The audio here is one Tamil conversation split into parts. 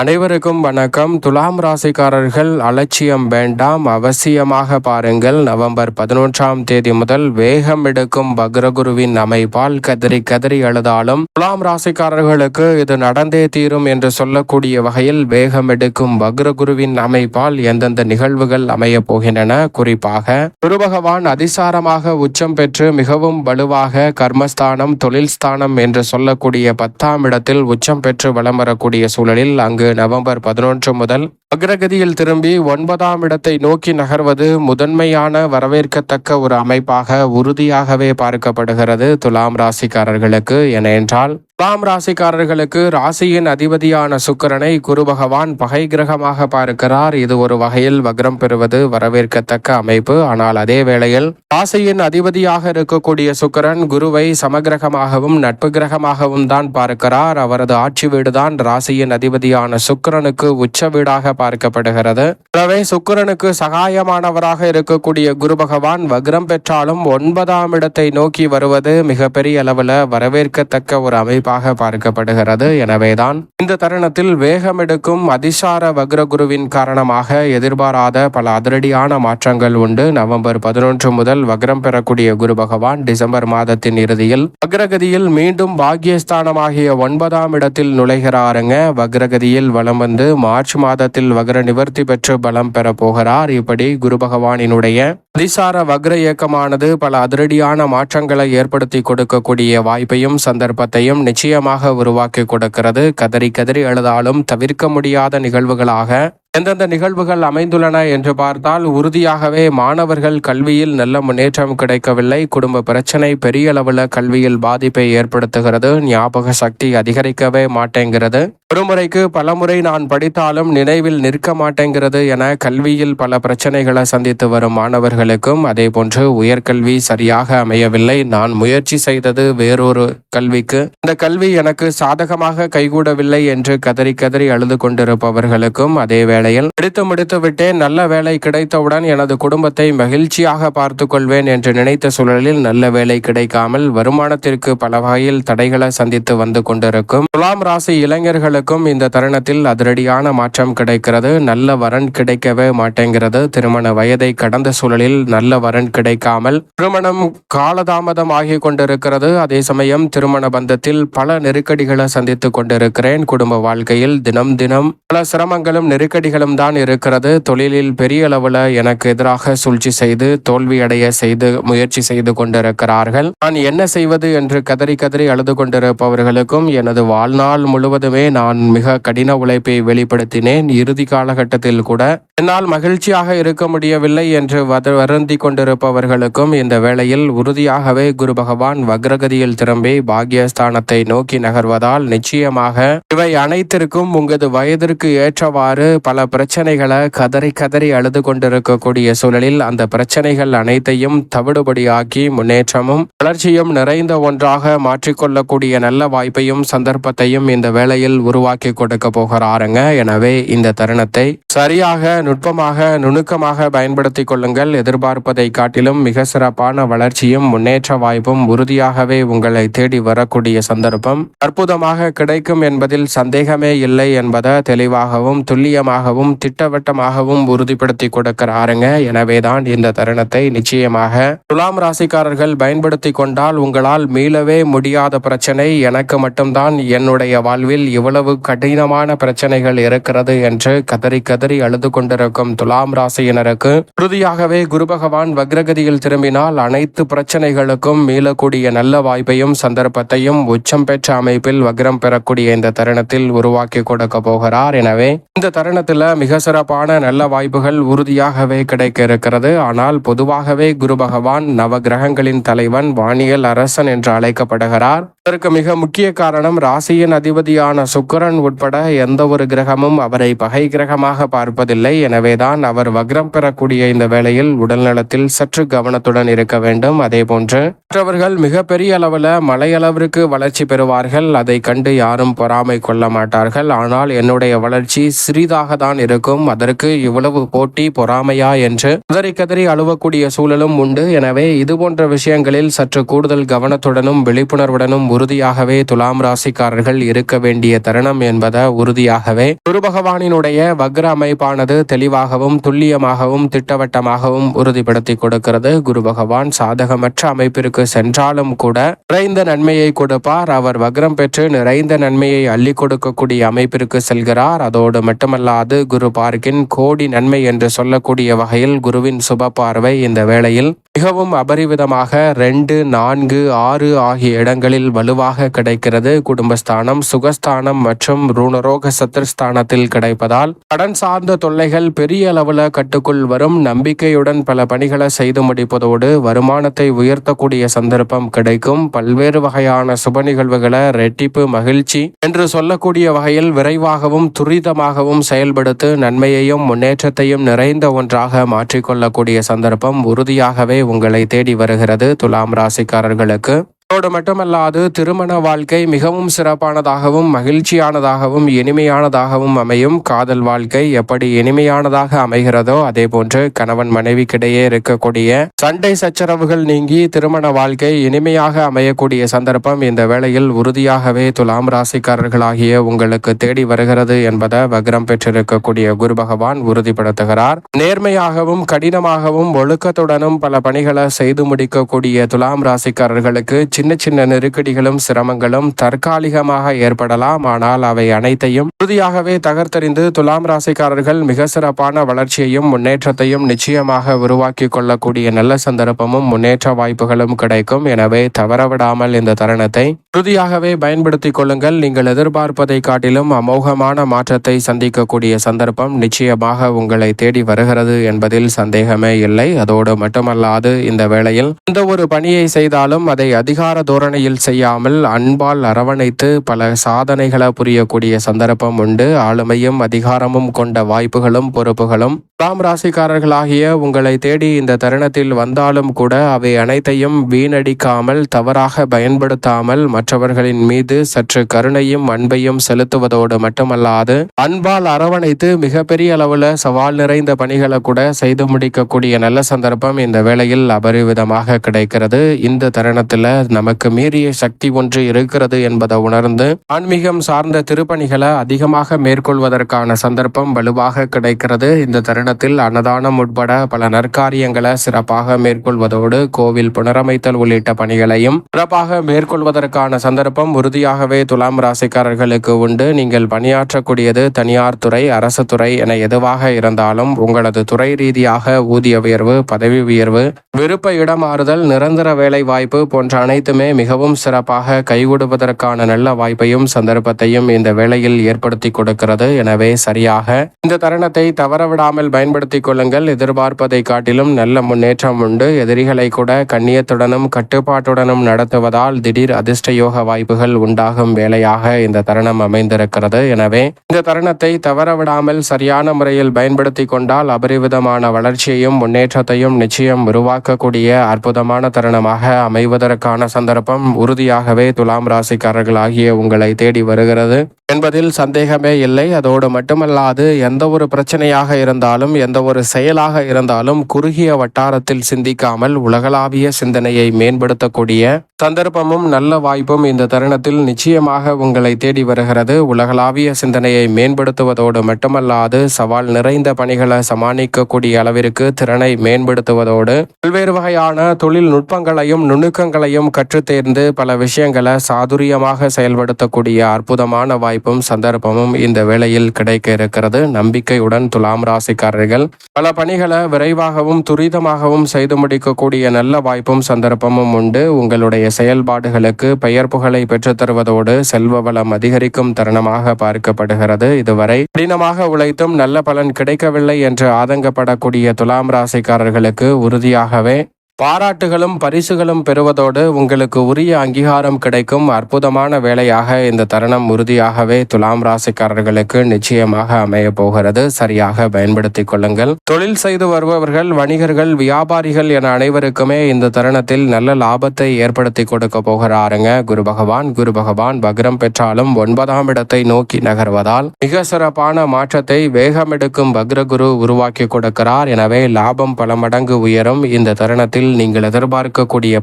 அனைவருக்கும் வணக்கம். துலாம் ராசிக்காரர்கள் அலட்சியம் வேண்டாம். அவசியமாக பாருங்கள் நவம்பர் பதினொன்றாம் தேதி முதல் வேகம் எடுக்கும் பக்ரகுருவின் அமைப்பால் கதறி கதறி அழுதாலும் துலாம் ராசிக்காரர்களுக்கு இது நடந்தே தீரும் என்று சொல்லக்கூடிய வகையில் வேகம் எடுக்கும் பக்ரகுருவின் அமைப்பால் எந்தெந்த நிகழ்வுகள் அமையப் போகின்றன? குறிப்பாக குரு பகவான் அதிசாரமாக உச்சம் பெற்று மிகவும் வலுவாக கர்மஸ்தானம் தொழில் ஸ்தானம் என்று சொல்லக்கூடிய பத்தாம் இடத்தில் உச்சம் பெற்று வலம் வரக்கூடிய சூழலில் அங்கு நவம்பர் பதினொன்று முதல் அக்ரகதியில் திரும்பி ஒன்பதாம் இடத்தை நோக்கி நகர்வது முதன்மையான வரவேற்கத்தக்க ஒரு அமைப்பாக உறுதியாகவே பார்க்கப்படுகிறது துலாம் ராசிக்காரர்களுக்கு. என என்றால் துலாம் ராசிக்காரர்களுக்கு ராசியின் அதிபதியான சுக்கிரனை குரு பகவான் பகை கிரகமாக பார்க்கிறார். இது ஒரு வகையில் வக்ரம் பெறுவது வரவேற்கத்தக்க அமைப்பு. ஆனால் அதே வேளையில் ராசியின் அதிபதியாக இருக்கக்கூடிய சுக்கிரன் குருவை சமகிரகமாகவும் நட்பு கிரகமாகவும் தான் பார்க்கிறார். அவரது ஆட்சி வீடுதான் ராசியின் அதிபதியான சுக்கிரனுக்கு உச்ச வீடாக பார்க்கப்படுகிறது. எனவே சுக்கிரனுக்கு சகாயமானவராக இருக்கக்கூடிய குரு பகவான் வக்ரம் பெற்றாலும் ஒன்பதாம் இடத்தை நோக்கி வருவது மிகப்பெரிய அளவில் வரவேற்கத்தக்க ஒரு அமைப்பு. அமைப்பாக பார்க்கப்படுகிறது. எனவேதான் இந்த தருணத்தில் வேகம் எடுக்கும் அதிசார வக்ரகுருவின் காரணமாக எதிர்பாராத பல அதிரடியான மாற்றங்கள் உண்டு. நவம்பர் பதினொன்று முதல் வக்ரம் பெறக்கூடிய குரு பகவான் டிசம்பர் மாதத்தின் இறுதியில் வக்ரகதியில் மீண்டும் பாக்கியஸ்தானமாகிய ஒன்பதாம் இடத்தில் நுழைகிறாருங்க. வக்ரகதியில் வலம் வந்து மார்ச் மாதத்தில் வக்ர நிவர்த்தி பெற்று பலம் பெற போகிறார். இப்படி குரு பகவானினுடைய அதிசார வக்ர இயக்கமானது பல அதிரடியான மாற்றங்களை ஏற்படுத்தி கொடுக்கக்கூடிய வாய்ப்பையும் சந்தர்ப்பத்தையும் நிச்சயமாக உருவாக்கி கொடுக்கிறது. கதறி கதறி எழுதாலும் தவிர்க்க முடியாத நிகழ்வுகளாக எந்தெந்த நிகழ்வுகள் அமைந்துள்ளன என்று பார்த்தால் உறுதியாகவே மாணவர்கள் கல்வியில் நல்ல முன்னேற்றம் கிடைக்கவில்லை. குடும்ப பிரச்சனை பெரிய அளவில் கல்வியில் பாதிப்பை ஏற்படுத்துகிறது. ஞாபக சக்தி அதிகரிக்கவே மாட்டேங்கிறது. ஒருமுறைக்கு பலமுறை நான் படித்தாலும் நினைவில் நிற்க மாட்டேங்கிறது என கல்வியில் பல பிரச்சனைகளை சந்தித்து வரும் மாணவர்களுக்கும் அதே போன்று உயர்கல்வி சரியாக அமையவில்லை. நான் முயற்சி செய்தது வேறொரு கல்விக்கு. இந்த கல்வி எனக்கு சாதகமாக கைகூடவில்லை என்று கதறி கதறி அழுது கொண்டிருப்பவர்களுக்கும் அதே நிலையில் படித்து முடித்து விட்டேன் நல்ல வேலை கிடைத்தவுடன் எனது குடும்பத்தை மகிழ்ச்சியாக பார்த்து கொள்வேன் என்று நினைத்த சூழலில் நல்ல வேலை கிடைக்காமல் வருமானத்திற்கு பல வகையில் தடைகளை சந்தித்து வந்து கொண்டிருக்கும் துலாம் ராசி இளைஞர்களுக்கும் இந்த தருணத்தில் அதிரடியான மாற்றம் கிடைக்கிறது. நல்ல வரன் கிடைக்கவே மாட்டேங்கிறது. திருமண வயதை கடந்த சூழலில் நல்ல வரன் கிடைக்காமல் திருமணம் காலதாமதம் ஆகி கொண்டிருக்கிறது. அதே சமயம் திருமண பந்தத்தில் பல நெருக்கடிகளை சந்தித்து கொண்டிருக்கிறேன். குடும்ப வாழ்க்கையில் தினம் தினம் பல சிரமங்களும் நெருக்கடி நெருக்கடிகளும் தான் இருக்கிறது. தொழிலில் பெரிய அளவுல எனக்கு எதிராக சூழ்ச்சி செய்து தோல்வி அடைய செய்து முயற்சி செய்து கொண்டிருக்கிறார்கள். நான் என்ன செய்வது என்று கதறி கதறி அழுது கொண்டிருப்பவர்களுக்கும் எனது வாழ்நாள் முழுவதுமே நான் மிக கடின உழைப்பை வெளிப்படுத்தினேன். இறுதி காலகட்டத்தில் கூட என்னால் மகிழ்ச்சியாக இருக்க முடியவில்லை என்று வருந்தி கொண்டிருப்பவர்களுக்கும் இந்த வேளையில் உறுதியாகவே குரு பகவான் வக்ரகதியில் திரும்பி பாக்யஸ்தானத்தை நோக்கி நகர்வதால் நிச்சயமாக இவை அனைத்திற்கும் உங்களது வயதிற்கு ஏற்றவாறு பல பிரச்சனைகளை கதறி கதறி அழுது கொண்டிருக்கக்கூடிய சூழலில் அந்த பிரச்சனைகள் அனைத்தையும் தவிடுபடியாக்கி முன்னேற்றமும் வளர்ச்சியும் நிறைந்த ஒன்றாக மாற்றிக்கொள்ளக்கூடிய நல்ல வாய்ப்பையும் சந்தர்ப்பத்தையும் இந்த வேளையில் உருவாக்கி கொடுக்க போகிறாருங்க. எனவே இந்த தருணத்தை சரியாக நுட்பமாக நுணுக்கமாக பயன்படுத்தி கொள்ளுங்கள். எதிர்பார்ப்பதை காட்டிலும் மிக சிறப்பான வளர்ச்சியும் முன்னேற்ற வாய்ப்பும் உறுதியாகவே உங்களை தேடி வரக்கூடிய சந்தர்ப்பம். அற்புதமாக கிடைக்கும் என்பதில் சந்தேகமே இல்லை என்பதை தெளிவாகவும் துல்லியமாக தெளிவாகவும் திட்டவட்டமாகவும் உறுதிப்படுத்தி கொடுக்கிறாருங்க. எனவேதான் இந்த தருணத்தை நிச்சயமாக துலாம் ராசிக்காரர்கள் பயன்படுத்தி கொண்டால் உங்களால் மீளவே முடியாத பிரச்சனை. எனக்கு மட்டும்தான். என்னுடைய வாழ்வில் இவ்வளவு கடினமான பிரச்சனைகள் இருக்கிறது என்று கதறி கதறி அழுது கொண்டிருக்கும் துலாம் ராசியினருக்கு உறுதியாகவே குரு பகவான் வக்ரகதியில் திரும்பினால் அனைத்து பிரச்சனைகளுக்கும் மீளக்கூடிய நல்ல வாய்ப்பையும் சந்தர்ப்பத்தையும் உச்சம் பெற்ற அமைப்பில் வக்ரம் பெறக்கூடிய இந்த தருணத்தில் உருவாக்கி கொடுக்க போகிறார். எனவே இந்த தருணத்தில் மிக சிறப்பான நல்ல வாய்ப்புகள் உறுதியாகவே கிடைக்க இருக்கிறது. ஆனால் பொதுவாகவே குரு பகவான் நவ கிரகங்களின் தலைவன் வானியல் அரசன் என்று அழைக்கப்படுகிறார். இதற்கு மிக முக்கிய காரணம் ராசியின் அதிபதியான சுக்கரன் உட்பட எந்த ஒரு கிரகமும் அவரை பகை கிரகமாக பார்ப்பதில்லை. எனவேதான் அவர் வக்ரம் பெறக்கூடிய இந்த வேளையில் உடல்நலத்தில் சற்று கவனத்துடன் இருக்க வேண்டும். அதே போன்று மற்றவர்கள் மிகப்பெரிய அளவில் மலையளவிற்கு வளர்ச்சி பெறுவார்கள். அதை கண்டு யாரும் பொறாமை கொள்ள மாட்டார்கள். ஆனால் என்னுடைய வளர்ச்சி சிறிதாக தான் இருக்கும். அதற்கு இவ்வளவு போட்டி பொறாமையா என்று கதறி கதறி அழுவக்கூடிய சூழலும் உண்டு. எனவே இது போன்ற விஷயங்களில் சற்று கூடுதல் கவனத்துடனும் விழிப்புணர்வுடனும் உறுதியாகவே துலாம் ராசிக்காரர்கள் இருக்க வேண்டிய தருணம் என்பதை உறுதியாகவே குரு பகவானினுடைய வக்ர அமைப்பானது தெளிவாகவும் துல்லியமாகவும் திட்டவட்டமாகவும் உறுதிப்படுத்தி கொடுக்கிறது. குரு பகவான் சாதகமற்ற அமைப்பிற்கு சென்றாலும் கூட நிறைந்த நன்மையை கொடுப்பார். அவர் வக்ரம் பெற்று நிறைந்த நன்மையை அள்ளி கொடுக்கக்கூடிய அமைப்பிற்கு செல்கிறார். அதோடு மட்டுமல்லாது குரு பார்க்கின் கோடி நன்மை என்று சொல்லக்கூடிய வகையில் குருவின் சுப பார்வை இந்த வேளையில் மிகவும் அபரிவிதமாக ரெண்டு நான்கு ஆறு ஆகிய இடங்களில் வலுவாக கிடைக்கிறது. குடும்பஸ்தானம் சுகஸ்தானம் மற்றும் ரூணரோக சத்திரஸ்தானத்தில் கிடைப்பதால் கடன் சார்ந்த தொல்லைகள் பெரிய அளவில் கட்டுக்குள் வரும். நம்பிக்கையுடன் பல பணிகளை செய்து முடிப்பதோடு வருமானத்தை உயர்த்தக்கூடிய சந்தர்ப்பம் கிடைக்கும். பல்வேறு வகையான சுப நிகழ்வுகளை ரெட்டிப்பு மகிழ்ச்சி என்று சொல்லக்கூடிய வகையில் விரைவாகவும் துரிதமாகவும் செயல்படுத்து நன்மையையும் முன்னேற்றத்தையும் நிறைந்த ஒன்றாக மாற்றிக்கொள்ளக்கூடிய சந்தர்ப்பம் உறுதியாகவே உங்களை தேடி வருகிறது துலாம் ராசிக்காரர்களுக்கு. அதோடு மட்டுமல்லாது திருமண வாழ்க்கை மிகவும் சிறப்பானதாகவும் மகிழ்ச்சியானதாகவும் இனிமையானதாகவும் அமையும். காதல் வாழ்க்கை எப்படி இனிமையானதாக அமைகிறதோ அதே போன்று கணவன் மனைவிக்கிடையே இருக்கக்கூடிய சண்டை சச்சரவுகள் நீங்கி திருமண வாழ்க்கை இனிமையாக அமையக்கூடிய சந்தர்ப்பம் இந்த வேளையில் உறுதியாகவே துலாம் ராசிக்காரர்களாகிய உங்களுக்கு தேடி வருகிறது என்பதை வக்ரம் பெற்றிருக்கக்கூடிய குரு பகவான் உறுதிப்படுத்துகிறார். நேர்மையாகவும் கடினமாகவும் ஒழுக்கத்துடனும் பல பணிகளை செய்து முடிக்கக்கூடிய துலாம் ராசிக்காரர்களுக்கு சின்ன சின்ன நெருக்கடிகளும் சிரமங்களும் தற்காலிகமாக ஏற்படலாம். ஆனால் அவை அனைத்தையும் உறுதியாகவே தகர்த்தறிந்து துலாம் ராசிக்காரர்கள் மிக சிறப்பான வளர்ச்சியையும் முன்னேற்றத்தையும் நிச்சயமாக உருவாக்கி கொள்ளக்கூடிய நல்ல சந்தர்ப்பமும் முன்னேற்ற வாய்ப்புகளும் கிடைக்கும். எனவே தவறவிடாமல் இந்த தருணத்தை உறுதியாகவே பயன்படுத்திக் கொள்ளுங்கள். நீங்கள் எதிர்பார்ப்பதை காட்டிலும் அமோகமான மாற்றத்தை சந்திக்கக்கூடிய சந்தர்ப்பம் நிச்சயமாக உங்களை தேடி வருகிறது என்பதில் சந்தேகமே இல்லை. அதோடு மட்டுமல்லாது இந்த வேளையில் எந்த ஒரு பணியை செய்தாலும் அதை அதிகார தோரணையில் செய்யாமல் அன்பால் அரவணைத்து பல சாதனைகளை புரியக்கூடிய சந்தர்ப்பம் உண்டு. ஆளுமையும் அதிகாரமும் கொண்ட வாய்ப்புகளும் பொறுப்புகளும். துலாம் ராசிக்காரர்களாகிய உங்களை தேடி இந்த தருணத்தில் வந்தாலும் கூட அவை அனைத்தையும் வீணடிக்காமல் தவறாக பயன்படுத்தாமல் மற்றவர்களின் மீது சற்று கருணையும் அன்பையும் செலுத்துவதோடு மட்டுமல்லாது அன்பால் அரவணைத்து மிகப்பெரிய அளவுல சவால் நிறைந்த பணிகளை கூட செய்து முடிக்கக்கூடிய நல்ல சந்தர்ப்பம் இந்த வேளையில் அபரிவிதமாக கிடைக்கிறது. இந்த தருணத்தில் நமக்கு மீறிய சக்தி ஒன்று இருக்கிறது என்பதை உணர்ந்து ஆன்மீகம் சார்ந்த திருப்பணிகளை அதிகமாக மேற்கொள்வதற்கான சந்தர்ப்பம் வலுவாக கிடைக்கிறது. இந்த தருணத்தில் அன்னதானம் உட்பட பல நற்காரியங்களை சிறப்பாக மேற்கொள்வதோடு கோவில் புனரமைத்தல் உள்ளிட்ட பணிகளையும் சிறப்பாக மேற்கொள்வதற்கான சந்தர்ப்பம் உறுதியாகவே துலாம் ராசிக்காரர்களுக்கு உண்டு. நீங்கள் பணியாற்றக்கூடியது தனியார் துறை அரசு துறை என எதுவாக இருந்தாலும் உங்களது துறை ரீதியாக ஊதிய உயர்வு பதவி உயர்வு விருப்ப இடமாறுதல் நிரந்தர வேலை வாய்ப்பு போன்ற அனைத்துமே மிகவும் சிறப்பாக கைகூடுவதற்கான நல்ல வாய்ப்பையும் சந்தர்ப்பத்தையும் இந்த வேளையில் ஏற்படுத்தி கொடுக்கிறது. எனவே சரியாக இந்த தருணத்தை தவறவிடாமல் பயன்படுத்திக் கொள்ளுங்கள். எதிர்பார்ப்பதை காட்டிலும் நல்ல முன்னேற்றம் உண்டு. எதிரிகளை கூட கண்ணியத்துடனும் கட்டுப்பாட்டுடனும் நடத்துவதால் திடீர் அதிர்ஷ்ட யோக வாய்ப்புகள் உண்டாகும் வேலையாக இந்த தருணம் அமைந்திருக்கிறது. எனவே இந்த தருணத்தை தவறவிடாமல் சரியான முறையில் பயன்படுத்தி கொண்டால் அபரிவிதமான வளர்ச்சியையும் முன்னேற்றத்தையும் நிச்சயம் உருவாக்கக்கூடிய அற்புதமான தருணமாக அமைவதற்கான சந்தர்ப்பம் உறுதியாகவே துலாம் ராசிக்காரர்கள் ஆகிய உங்களை தேடி வருகிறது. என்பதில் சந்தேகமே இல்லை. அதோடு மட்டுமல்லாது எந்த ஒரு பிரச்சனையாக இருந்தாலும் எந்த ஒரு செயலாக இருந்தாலும் குறுகிய வட்டாரத்தில் சிந்திக்காமல் உலகளாவிய சிந்தனையை மேம்படுத்தக்கூடிய சந்தர்ப்பமும் நல்ல வாய்ப்பும் இந்த தருணத்தில் நிச்சயமாக உங்களை தேடி வருகிறது. உலகளாவிய சிந்தனையை மேம்படுத்துவதோடு மட்டுமல்லாது சவால் நிறைந்த பணிகளை சமாளிக்கக்கூடிய அளவிற்கு திறனை மேம்படுத்துவதோடு பல்வேறு வகையான தொழில்நுட்பங்களையும் நுணுக்கங்களையும் நுணுக்கங்களையும் கற்றுத்தேர்ந்து பல விஷயங்களை சாதுரியமாக செயல்படுத்தக்கூடிய அற்புதமான வாய்ப்பும் சந்தர்ப்பமும் இந்த வேளையில் கிடைக்க இருக்கிறது. நம்பிக்கையுடன் துலாம் ராசிக்காரர்கள் பல பணிகளை விரைவாகவும் துரிதமாகவும் செய்து முடிக்கக்கூடிய நல்ல வாய்ப்பும் சந்தர்ப்பமும் உண்டு. உங்களுடைய செயல்பாடுகளுக்கு பெயர் புகழை பெற்றுத்தருவதோடு செல்வ வளம் அதிகரிக்கும் தருணமாக பார்க்கப்படுகிறது. இதுவரை கடினமாக உழைத்தும் நல்ல பலன் கிடைக்கவில்லை என்று ஆதங்கப்படக்கூடிய துலாம் ராசிக்காரர்களுக்கு உறுதியாகவே பாராட்டுகளும் பரிசுகளும் பெறுவதோடு உங்களுக்கு உரிய அங்கீகாரம் கிடைக்கும். அற்புதமான வேலையாக இந்த தருணம் உறுதியாகவே துலாம் ராசிக்காரர்களுக்கு நிச்சயமாக அமைய போகிறது. சரியாக பயன்படுத்திக் கொள்ளுங்கள். தொழில் செய்து வருபவர்கள் வணிகர்கள் வியாபாரிகள் என அனைவருக்குமே இந்த தருணத்தில் நல்ல லாபத்தை ஏற்படுத்தி கொடுக்க போகிறாருங்க. குரு பகவான் குரு பகவான் பக்ரம் பெற்றாலும் ஒன்பதாம் இடத்தை நோக்கி நகர்வதால் மிக சிறப்பான மாற்றத்தை வேகமெடுக்கும் பக்ரகுரு உருவாக்கி கொடுக்கிறார். எனவே லாபம் பல மடங்கு உயரும். இந்த தருணத்தில் நீங்கள் எதிர்பார்க்கக்கூடிய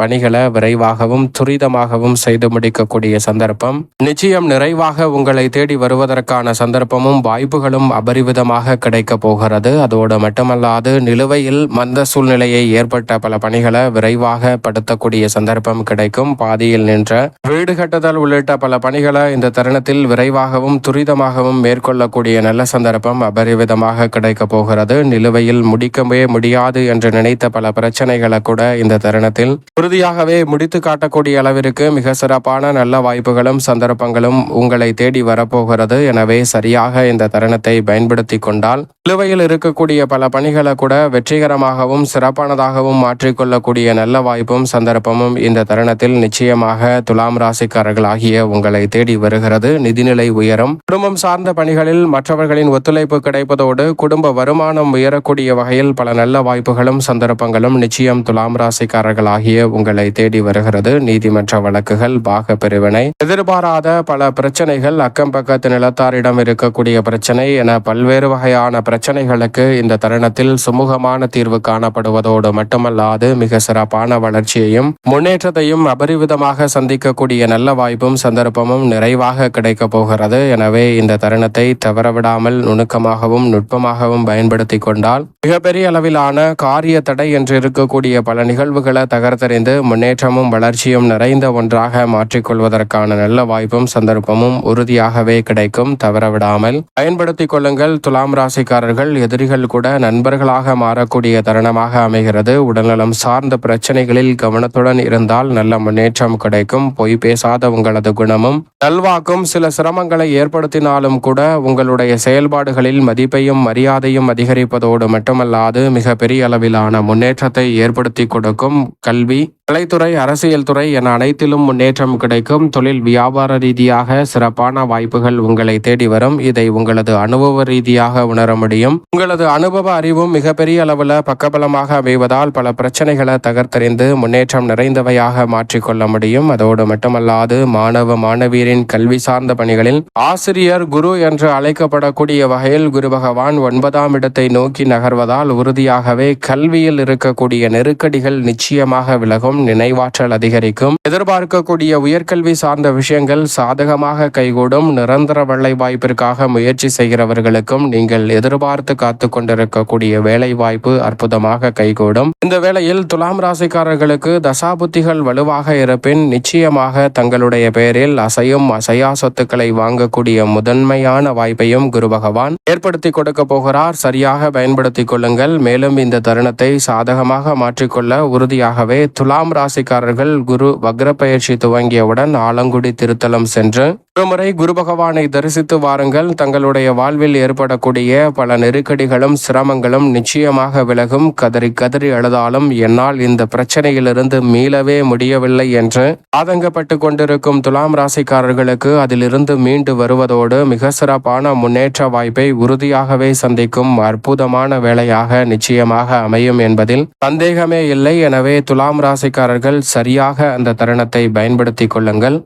பணிகளை விரைவாகவும் துரிதமாகவும் செய்து முடிக்கக்கூடிய சந்தர்ப்பம். நிச்சயம் நிறைவாக உங்களை தேடி வருவதற்கான சந்தர்ப்பமும் வாய்ப்புகளும் அபரிவிதமாக கிடைக்க போகிறது. அதோடு மட்டுமல்லாது நிலுவையில் மந்த சூழ்நிலையை ஏற்பட்ட பல பணிகளை விரைவாக படுத்தக்கூடிய சந்தர்ப்பம் கிடைக்கும். பாதியில் நின்ற வீடு கட்டுதல் உள்ளிட்ட பல பணிகளை இந்த தருணத்தில் விரைவாகவும் துரிதமாகவும் மேற்கொள்ளக்கூடிய நல்ல சந்தர்ப்பம் அபரிவிதமாக கிடைக்க போகிறது. நிலுவையில் முடிக்கவே முடியாது என்று நினைத்த பல பிரச்சனை சாதனைகளை கூட இந்த தருணத்தில் உறுதியாகவே முடித்து காட்டக்கூடிய அளவிற்கு மிக சிறப்பான நல்ல வாய்ப்புகளும் சந்தர்ப்பங்களும் உங்களை தேடி வரப்போகிறது. எனவே சரியாக இந்த தருணத்தை பயன்படுத்தி கொண்டால் நிலுவையில் இருக்கக்கூடிய பல பணிகளை கூட வெற்றிகரமாகவும் சிறப்பானதாகவும் மாற்றிக்கொள்ளக்கூடிய நல்ல வாய்ப்பும் சந்தர்ப்பமும் இந்த தருணத்தில் நிச்சயமாக துலாம் ராசிக்காரர்கள் ஆகிய உங்களை தேடி வருகிறது. நிதிநிலை உயரும். குடும்பம் சார்ந்த பணிகளில் மற்றவர்களின் ஒத்துழைப்பு கிடைப்பதோடு குடும்ப வருமானம் உயரக்கூடிய வகையில் பல நல்ல வாய்ப்புகளும் சந்தர்ப்பங்களும் நிச்சயம் துலாம் ராசிக்காரர்கள் ஆகிய உங்களை தேடி வருகிறது. நீதிமன்ற வழக்குகள் பாக பிரிவினை. எதிர்பாராத பல பிரச்சனைகள் அக்கம் பக்கத்து நிலத்தாரிடம் இருக்கக்கூடிய பிரச்சனை என பல்வேறு வகையான பிரச்சனை பிரச்சனைகளுக்கு இந்த தருணத்தில் சுமூகமான தீர்வு காணப்படுவதோடு மட்டுமல்லாது மிக சிறப்பான வளர்ச்சியையும் முன்னேற்றத்தையும் அபரிவிதமாக சந்திக்கக்கூடிய நல்ல வாய்ப்பும் சந்தர்ப்பமும் நிறைவாக கிடைக்க போகிறது. எனவே இந்த தருணத்தை தவறவிடாமல் நுணுக்கமாகவும் நுட்பமாகவும் பயன்படுத்தி கொண்டால் மிகப்பெரிய அளவிலான காரிய தடை என்று இருக்கக்கூடிய பல நிகழ்வுகளை தகர்த்தறிந்து முன்னேற்றமும் வளர்ச்சியும் நிறைந்த ஒன்றாக மாற்றிக்கொள்வதற்கான நல்ல வாய்ப்பும் சந்தர்ப்பமும் உறுதியாகவே கிடைக்கும். தவறவிடாமல் பயன்படுத்திக் கொள்ளுங்கள். துலாம் ராசிக்காரர்கள் எதிரிகள் கூட நண்பர்களாக மாறக்கூடிய தருணமாக அமைகிறது. உடல்நலம் சார்ந்த பிரச்சனைகளில் கவனத்துடன் இருந்தால் நல்ல முன்னேற்றம் கிடைக்கும். பொய் பேசாத உங்களது குணமும் நல்வாக்கும். சில சிரமங்களை ஏற்படுத்தினாலும் கூட உங்களுடைய செயல்பாடுகளில் மதிப்பையும் மரியாதையும் அதிகரிப்பதோடு மட்டுமல்லாது மிக பெரிய அளவிலான முன்னேற்றத்தை ஏற்படுத்தி கொடுக்கும். கல்வி கலைத்துறை அரசியல் துறை என அனைத்திலும் முன்னேற்றம் கிடைக்கும். தொழில் வியாபார ரீதியாக சிறப்பான வாய்ப்புகள் உங்களை தேடி வரும். இதை உங்களது அனுபவ ரீதியாக உணர முடியும். உங்களது அனுபவ அறிவும் மிகப்பெரிய அளவில் பக்கபலமாக அமைவதால் பல பிரச்சனைகளை தகர்த்தறிந்து முன்னேற்றம் நிறைந்தவையாக மாற்றிக்கொள்ள முடியும். அதோடு மட்டுமல்லாது மாணவ மாணவியரின் கல்வி சார்ந்த பணிகளில் ஆசிரியர் குரு என்று அழைக்கப்படக்கூடிய வகையில் குரு பகவான் ஒன்பதாம் இடத்தை நோக்கி நகர்வதால் உறுதியாகவே கல்வியில் இருக்கக்கூடிய நெருக்கடிகள் நிச்சயமாக விலகும் நினைவாற்றல் அதிகரிக்கும். எதிர்பார்க்கக்கூடிய உயர்கல்வி சார்ந்த விஷயங்கள் சாதகமாக கைகூடும். நிரந்தர வேலை வாய்ப்பிற்காக முயற்சி செய்கிறவர்களுக்கும் நீங்கள் எதிர்பார்த்து காத்து கொண்டிருக்கக்கூடிய வேலை வாய்ப்பு அற்புதமாக கைகூடும். இந்த வேளையில் துலாம் ராசிக்காரர்களுக்கு தசாபுத்திகள் வலுவாக இருப்பின் நிச்சயமாக தங்களுடைய பெயரில் அசையும் அசையா சொத்துக்களை வாங்கக்கூடிய முதன்மையான வாய்ப்பையும் குரு பகவான் ஏற்படுத்தி கொடுக்க போகிறார். சரியாக பயன்படுத்திக் கொள்ளுங்கள். மேலும் இந்த தருணத்தை சாதகமாக மாற்றிக்கொள்ள உறுதியாகவே துலாம் ராசிக்காரர்கள் குரு வக்ர பயிற்சி துவங்கியவுடன் ஆலங்குடி திருத்தலம் சென்று ஒருமுறை குரு பகவானை தரிசித்து வாருங்கள். தங்களுடைய வாழ்வில் ஏற்படக்கூடிய பல பல நெருக்கடிகளும் சிரமங்களும் நிச்சயமாக விலகும். கதறி கதறி அழுதாலும் என்னால் இந்த பிரச்சனையிலிருந்து மீளவே முடியவில்லை என்று ஆதங்கப்பட்டு கொண்டிருக்கும் துலாம் ராசிக்காரர்களுக்கு அதிலிருந்து மீண்டு வருவதோடு மிக சிறப்பான முன்னேற்ற வாய்ப்பை உறுதியாகவே சந்திக்கும் அற்புதமான வேலையாக நிச்சயமாக அமையும் என்பதில் சந்தேகமே இல்லை. எனவே துலாம் ராசிக்காரர்கள் சரியாக அந்த தருணத்தை பயன்படுத்திக் கொள்ளுங்கள்.